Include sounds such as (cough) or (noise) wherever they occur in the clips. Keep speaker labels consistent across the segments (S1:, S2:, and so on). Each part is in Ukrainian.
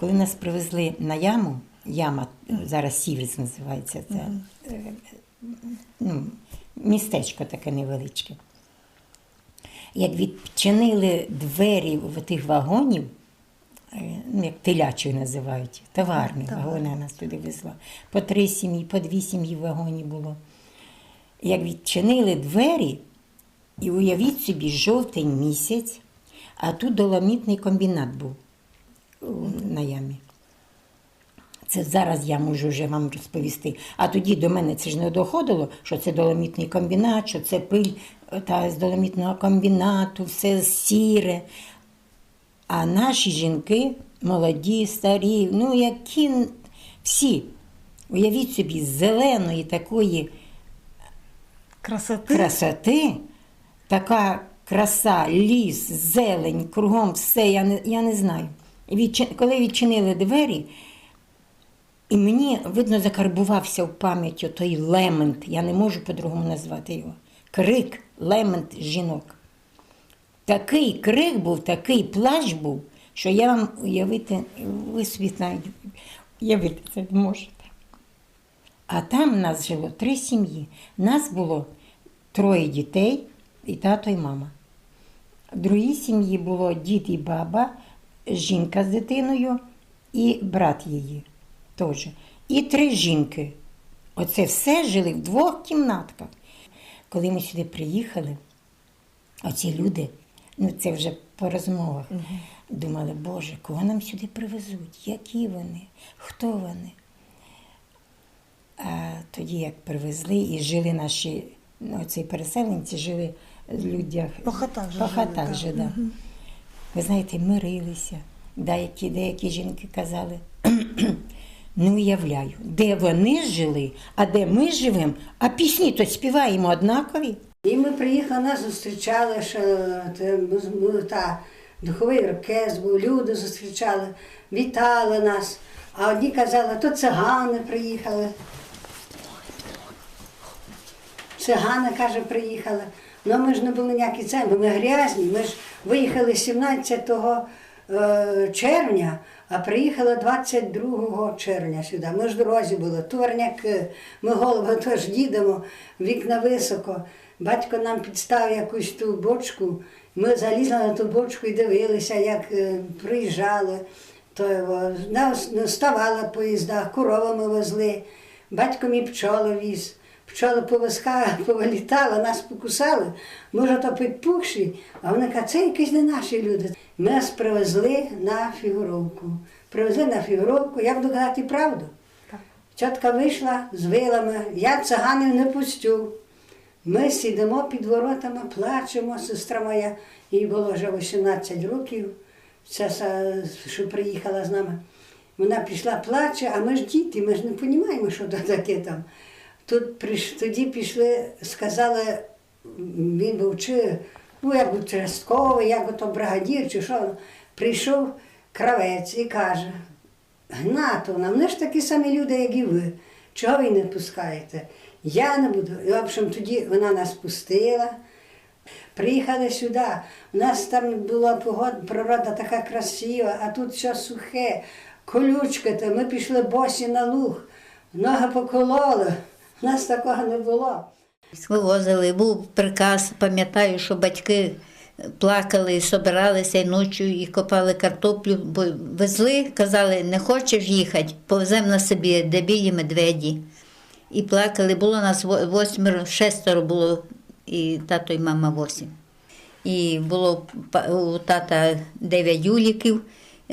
S1: Коли нас привезли на яму, яма зараз Сіверс називається, це ну, містечко таке невеличке. Як відчинили двері в тих вагонів, е, ну, як телячою називають, товарні вагони нас туди везла. По три сім'ї, по дві сім'ї в вагоні було. Як відчинили двері, і уявіть собі, жовтень місяць, а тут доломітний комбінат був на ямі. Це зараз я можу вже вам розповісти. А тоді до мене це ж не доходило, що це доломітний комбінат, що це пиль та з доломітного комбінату, все сіре. А наші жінки, молоді, старі, ну які всі, уявіть собі, з зеленої такої
S2: Красоти.
S1: красоти, така краса, ліс, зелень, кругом все, я не, я не знаю. Коли відчинили двері, і мені, видно, закарбувався в пам'яті той лемент, я не можу по-другому назвати його. Крик, лемент жінок. Такий крик був, такий плач був, що я вам уявити, ви собі навіть уявити це не можете. А там нас жило три сім'ї. Нас було троє дітей, і тато, і мама. В другій сім'ї було дід і баба, жінка з дитиною і брат її теж. І три жінки. Оце все жили в двох кімнатках. Коли ми сюди приїхали, оці люди, ну це вже по розмовах, думали, Боже, кого нам сюди привезуть? Які вони? Хто вони? А тоді, як привезли і жили наші, ну, ці переселенці, жили в людях.
S2: По хатах
S1: По
S2: жили,
S1: хатах
S2: так.
S1: же, да. Ви знаєте, мирилися. Деякі, деякі жінки казали, (clears throat) не уявляю, де вони жили, а де ми живемо, а пісні то співаємо однакові.
S3: І ми приїхали, нас зустрічали, що те, та, духовий оркестр був, люди зустрічали, вітали нас. А одні казали, то цигани приїхали. Цигани, каже, приїхали. Ну ми ж не були ніякі це, ми грязні. Ми ж виїхали 17 е, червня, а приїхали 22 червня сюди. Ми ж в дорозі були, товарняки, ми голови теж їдемо, вікна високо. Батько нам підставив якусь ту бочку. Ми залізли на ту бочку і дивилися, як е, приїжджали. То його, нас ставали в поїздах, коровами везли, батько мій пчоли віз. Пчоли повиска, повилітали, нас покусали, може то підпухші, а вони кажуть, це якісь не наші люди. Ми нас привезли на фігуровку. Привезли на фігуровку, я буду казати правду. Тітка вийшла з вилами, я циганів не пустю. Ми сидимо під воротами, плачемо, сестра моя, їй було вже 18 років, ця, що приїхала з нами. Вона пішла, плаче, а ми ж діти, ми ж не розуміємо, що то таке там. Тут приш, тоді пішли, сказали, він був чи, ну як був частковий, як ото бригадір, чи що. Прийшов кравець і каже, Гнатовна, вони ж такі самі люди, як і ви. Чого ви не пускаєте? Я не буду. І, в общем, тоді вона нас пустила. Приїхали сюди. У нас там була погода, природа така красива, а тут все сухе, колючка, ми пішли босі на луг, ноги покололи. У нас такого не було.
S4: Вивозили, був приказ, пам'ятаю, що батьки плакали, собиралися і ночі і копали картоплю, бо везли, казали, не хочеш їхати, повеземо на собі, де білі медведі. І плакали, було нас восьмеро, шестеро було, і тато і мама восім. І було у тата 9 юліків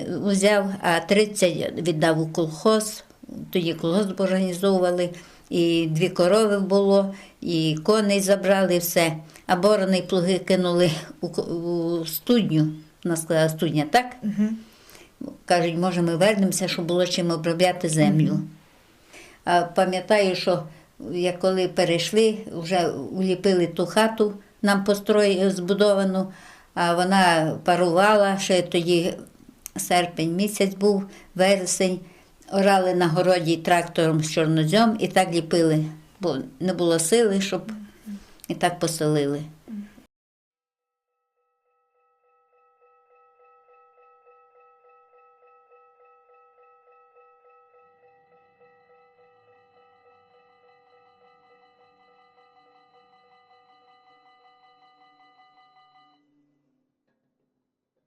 S4: взяв, а 30 віддав у колхоз. Тоді колгосп організовували, і дві корови було, і коней забрали, і все. А борони і плуги кинули у, студню. У нас сказала студня, так? Кажуть, може, ми вернемося, щоб було чим обробляти землю. А пам'ятаю, що як коли перейшли, вже уліпили ту хату, нам построї збудовану, а вона парувала, ще тоді серпень місяць був, вересень, орали на городі трактором з чорнозьом і так ліпили, бо не було сили, щоб і так поселили.